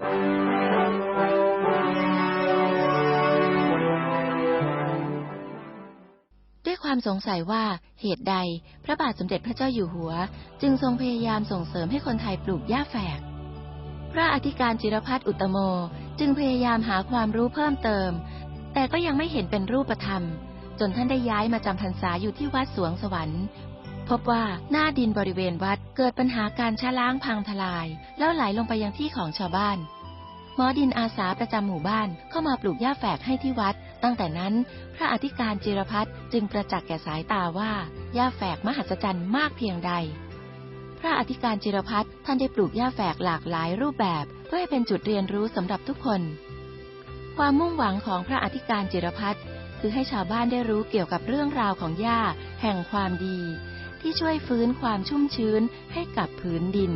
ด้วยความสงสัยว่าเหตุใดพระบาทสมเด็จพระเจ้าอยู่หัว จึงทรงพยายามส่งเสริมให้คนไทยปลูกหญ้าแฝก พระอธิการจิรพัฒน์อุตโม จึงพยายามหาความรู้เพิ่มเติม แต่ก็ยังไม่เห็นเป็นรูปธรรม จนท่านได้ย้ายมาจำพรรษาอยู่ที่วัดสวงสวรรค์ พบว่าหน้าดินบริเวณวัดเกิดปัญหาการชะล้างพังทลาย แล้วไหลลงไปยังที่ของชาวบ้าน หมอดินอาสาประจำหมู่บ้านเข้ามาปลูกหญ้าแฝกให้ที่วัด ตั้งแต่นั้น พระอธิการจิรพัฒน์จึงประจักษ์แก่สายตาว่าหญ้าแฝกมหัศจรรย์มากเพียงใด พระอธิการจิรพัฒน์ท่านได้ปลูกหญ้าแฝกหลากหลายรูปแบบ เพื่อให้เป็นจุดเรียนรู้สำหรับทุกคน ความมุ่งหวังของพระอธิการจิรพัฒน์คือให้ชาวบ้านได้รู้เกี่ยวกับเรื่องราวของหญ้าแห่งความดี ที่ช่วยฟื้นความชุ่มชื้นให้กับผืนดิน